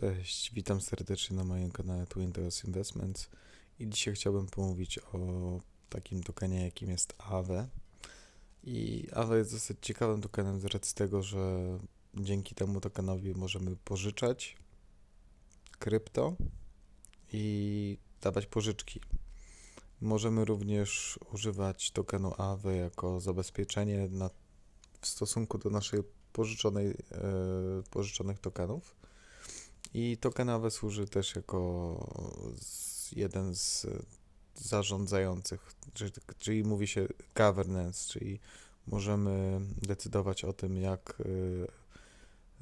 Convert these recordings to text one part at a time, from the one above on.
Cześć, witam serdecznie na moim kanale Twin Towers Investments i dzisiaj chciałbym pomówić o takim tokenie, jakim jest AAVE. I AAVE jest dosyć ciekawym tokenem z racji tego, że dzięki temu tokenowi możemy pożyczać krypto i dawać pożyczki. Możemy również używać tokenu AAVE jako zabezpieczenie na, w stosunku do naszej pożyczonej, e, pożyczonych tokenów. I token AWE służy też jako jeden z zarządzających, czyli, czyli mówi się governance, czyli możemy decydować o tym, jak y,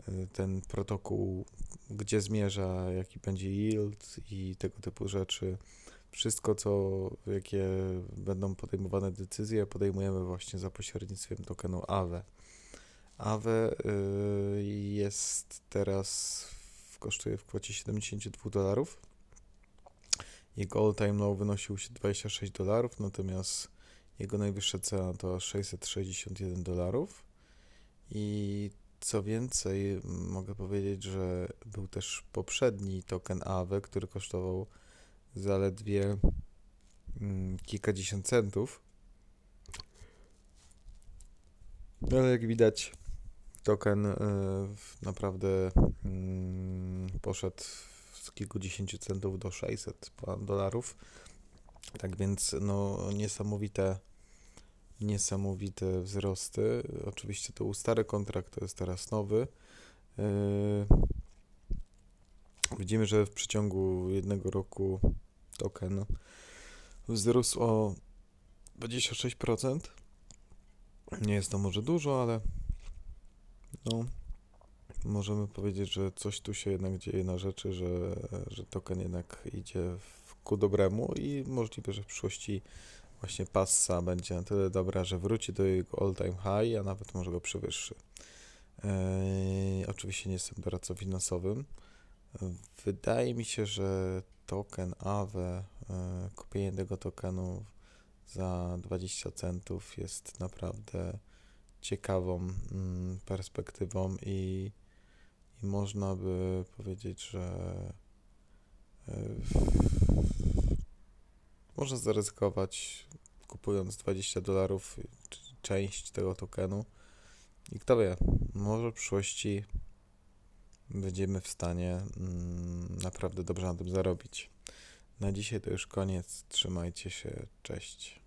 y, ten protokół, gdzie zmierza, jaki będzie yield i tego typu rzeczy. Wszystko, co, jakie będą podejmowane decyzje, podejmujemy właśnie za pośrednictwem tokenu AWE. AWE y, jest teraz, kosztuje w kwocie 72 dolarów. Jego all-time low wynosił się 26 dolarów, natomiast jego najwyższa cena to 661 dolarów. I co więcej, mogę powiedzieć, że był też poprzedni token AWE, który kosztował zaledwie mm, kilkadziesiąt centów. No, Ale jak widać, token y, naprawdę mm, poszedł z kilkudziesięciu centów do 600 ponad dolarów. Tak więc no niesamowite niesamowite wzrosty. Oczywiście to był stary kontrakt, to jest teraz nowy. Y, Widzimy, że w przeciągu jednego roku token wzrósł o 26%. Nie jest to może dużo, ale no, możemy powiedzieć, że coś tu się jednak dzieje na rzeczy, że, że token jednak idzie w, ku dobremu i możliwe, że w przyszłości właśnie passa będzie na tyle dobra, że wróci do jego all-time high, a nawet może go przewyższy. Eee, oczywiście nie jestem doradcą finansowym. Wydaje mi się, że token AWE, kupienie tego tokenu za 20 centów jest naprawdę ciekawą mm, perspektywą i, i można by powiedzieć, że e, można zaryzykować kupując 20 dolarów część tego tokenu i kto wie, może w przyszłości będziemy w stanie mm, naprawdę dobrze na tym zarobić. Na dzisiaj to już koniec. Trzymajcie się. Cześć.